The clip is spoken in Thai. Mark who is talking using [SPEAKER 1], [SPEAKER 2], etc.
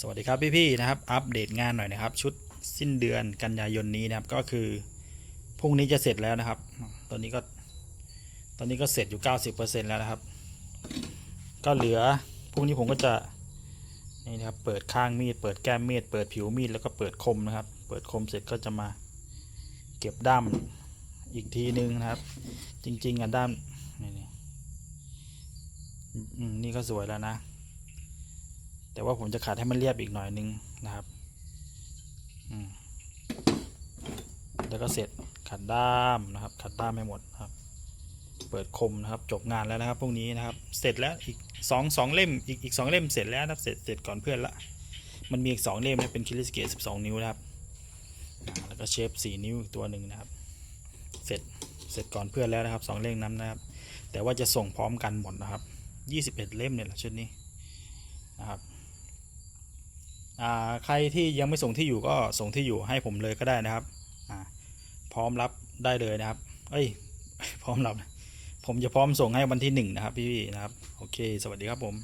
[SPEAKER 1] สวัสดีครับพี่ๆนะครับ อัปเดตงานหน่อยนะครับ ชุดสิ้นเดือนกันยายนนี้นะครับ ก็คือพรุ่งนี้จะเสร็จแล้วนะครับ ตอนนี้ก็ ตอนนี้ก็เสร็จอยู่ 90%แล้วนะครับ ก็เหลือพรุ่งนี้ผมก็จะนี่นะครับ เปิดข้างมีด เปิดแก้มมีด เปิดผิวมีด แล้วก็เปิดคมนะครับ เปิดคมเสร็จก็จะมาเก็บด้ามอีกทีนึงนะครับ จริงๆอะด้ามนี่นี่นี่ก็สวยแล้วนะ แต่ว่าผมจะขัดให้มันเรียบอีกหน่อยนึงนะครับแล้วก็เสร็จขัดด้ามนะครับ ขัดด้ามให้หมดนะครับ เปิดคมนะครับ จบงานแล้วนะครับพรุ่งนี้นะครับ เสร็จแล้วอีกสองสองเล่มอีกอีกสองเล่มเสร็จแล้วนะครับ เสร็จเสร็จก่อนเพื่อนละมันมีอีกสองเล่มนะเป็นคิริสเกตสิบสองนิ้วนะครับแล้วก็เชฟสี่นิ้วอีกตัวหนึ่งนะครับ เสร็จเสร็จก่อนเพื่อนแล้วนะครับสองเล่มนั้นนะครับ แต่ว่าจะส่งพร้อมกันหมดนะครับยี่สิบเอ็ดเล่มเนี่ยแหละชุดนี้นะครับ ใครที่ยังไม่ส่งที่อยู่ก็ส่งที่อยู่ให้ผมเลยก็ได้นะครับพร้อมรับได้เลยนะครับ เอ้ย พร้อมรับ ผมจะพร้อมส่งให้วันที่หนึ่งนะครับพี่ๆนะครับ โอเค สวัสดีครับผม